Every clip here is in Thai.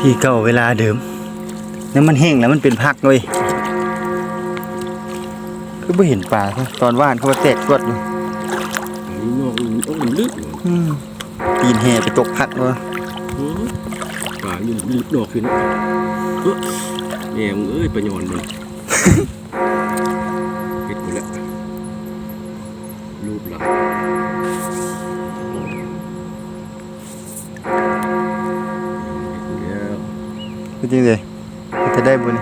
ที่เก่าเวลาเดิมแล้วมันแห้งแล้วมันเป็นพักเลยคือไม่เห็นปลาเขาตอนว่านเขาว่าแตกกดเลยนี่นอกมันโอ้มันลึกอืมปีนแห่ไปตกพักเลยหือป่าอยู่นี่ลึกดอกขึ้นเอ้อแม่มึงเอ้ยประโยชน์มัน คือจริงเลยจะได้บุญ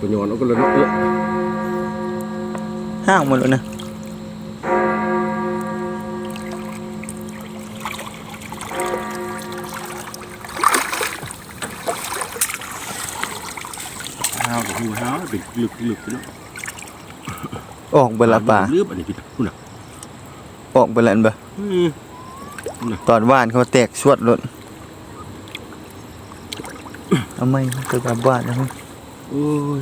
ประโยชน์เอาก็แล้วเนาะเอ้อห้างหมดแล้วนะห้าวกับหูห้าวเป็นลึกลึกเนาะออกเบดละปลาลืบอันนี้พี่ตาคุณน่ะออกเบดละอันบ่อืมตอนว่านเขาแตกสวดหล่น เอาไม่ตัวกับบ้านนะมึงโอ้ย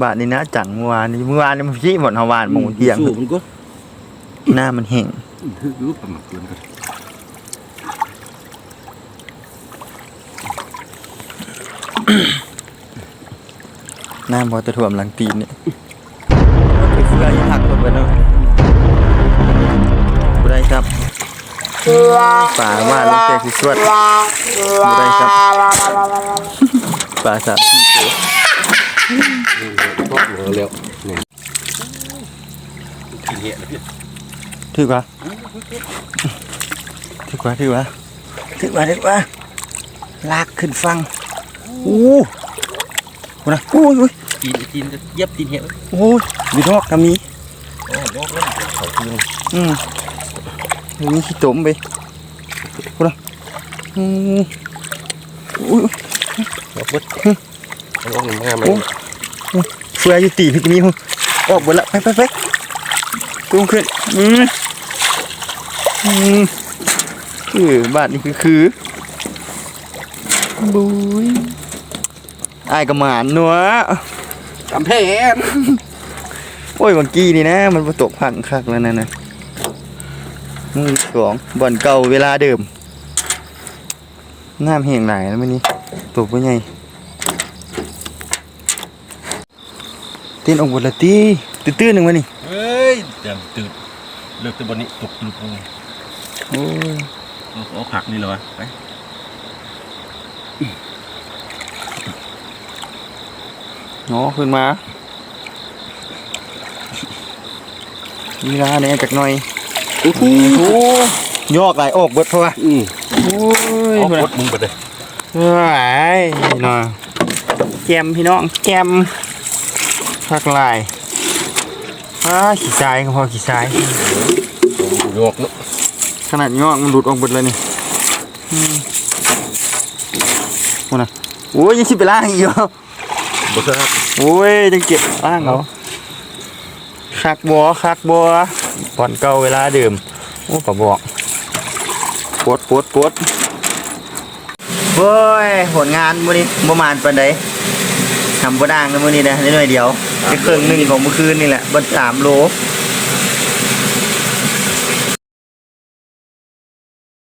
บ้านนี่นะจังเมื่อวานนี่เมื่อวานนี่มันพี่หมดเฮาวานหมงเที่ยงสู้มันก็หน้ามันแห้งถือรูปประมาทเกินกันหน้าพอจะถ่วมหลังตีนเนี่ย ป่าว่านลงแตกสิสวดบ่ได้ครับป่าสามสี่ตัวก็เหลือแล้วนี่ถึงเหตุแล้วพี่ถือว่าถือว่าถือว่าถือว่าถือว่าลากขึ้นฟังอู้หูนะโอ้ยโอ้ยตีนตีนจะเย็บตีนเหตุโอ้ยมีทอกก็มีโอ้ดอกแล้วเขาตีนอืม มีขี้ตมไปหูนะอืมอุ้ยดอกเบิดเอาออกงามไหมเฟื่อยอยู่ตีพี่ก็มีหูออกหมดละไปไปไปตุ้งขึ้นอืมอืมเออบาทนี่คือคือบุยไอ้ายกระหมานนัวกำแพงโอ้ยเมื่อกี้นี่นะ มันประตกพังคักแล้วนั่นนะ มือสองบ่อนเก่าเวลาเดิมน้ำแห้งหลายแล้วมันนี่ตกไปไงเต้นองค์บนละตีตื้นๆหนึ่งวะนี่เฮ้ยเต็มตื่นเลิกแต่บนนี้ตกลุกลงโอ้ยเอาผักนี่เลยวะไปเนาะขึ้นมามีลาเนี่ยจากหน่อย โอ้โหโอ้ยอกไหลายออกเบิดเพราะว่าอืมโอ้ยเอาพุ่นบน่ะดมึงไปเลยเฮ้ยหน่อยแกมพี่น้องแกมพักลายอ้าขี้ทรายก็พอขี้ทรายโยกเนาะขนาดงอกมันหลุดออกหมดเลยนี่อืมโอ้นะโอ้ยยังสิไปล้างอีกเหรอบดครับโอ้ยจังเก็บล้างเขา คักบัวคักบัวก่อนเก่าเวลาเดิมโอ้กระบอกปวดปวดปวดโอ้ยผลงานมื้อนี้ประมาณปานใดทำบ่ด่างนะมื้อนี้นะนิดหน่อยเดียวแค่ครึ่งหนึงของเมื่อคืนนี่แหละเบัดสามโล